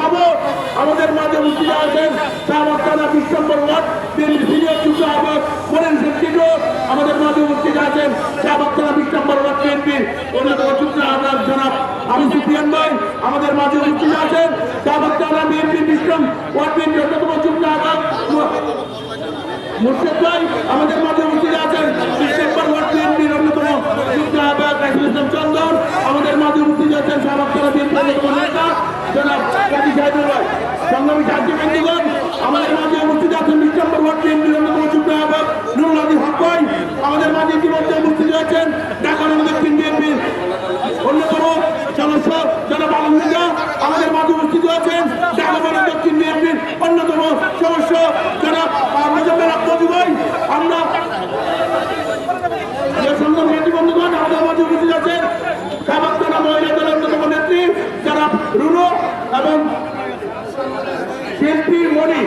বাবু, আমাদের মাঝে উপস্থিত আছেন শাহবাগ থানা বিশ ওয়ার্ড বিএনপি সিনিয়র যুগ্ম আহ্বায়ক মরেন শেখটিটো আমাদের মাঝে উপস্থিত আছেন শাহবাগ থানা বিশ নম্বর ওয়ার্ড বিএনপির অন্যতম যুগ্ম আহ্বায়ক জনাব আবু সুফিয়ান ভাই। আমাদের মাঝে উপস্থিত আছেন শাহবাগ থানা বিএনপির বিক্রম, ওয়ার্ড বিএনপির অন্যতম যুগ্ম আহ্বায়ক ভাই। আমাদের মাঝে উপস্থিত আছেন ডিসেম্বর ওয়ার্ড বিএনপির অন্যতম যুগ্ম আহ্বায়ক রাইসুল ইসলাম চন্দন আমাদের মাঝে উপস্থিত আছেন শাহবাগ থানা বিএনপির অন্যতম নেতা জনাব কাজী সাহেবুল ভাই সংগ্রামী সাহায্য বন্ধুগণ, আমাদের মাঝে উপস্থিত আছেন বিশ্বম্বর ভট্ট কেন্দ্রীয় যুগ্ম আহ্বায়ক নুরুল আলী হকই আমাদের মাঝে ইতিমধ্যে উপস্থিত আছেন ঢাকা দক্ষিণ বিএনপির অন্যতম সদস্য জনাব আলমদিনা আমাদের মাঝে উপস্থিত আছেন ঢাকা দক্ষিণ বিএনপির অন্যতম সদস্য শিল্পী মণি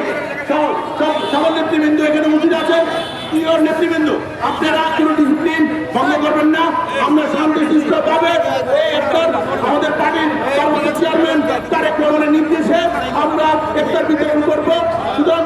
সবার নেতৃবৃন্দ এখানে উপস্থিত আছেন। প্রিয় নেতৃবৃন্দ, আপনারা কোনো ডিসিপ্লিন ভঙ্গ করবেন না। আমরা শান্ত সুস্থভাবে আমাদের পার্টির চেয়ারম্যান তার তারেক রহমানের নির্দেশে আমরা একটা বিতরণ করব। সুতরাং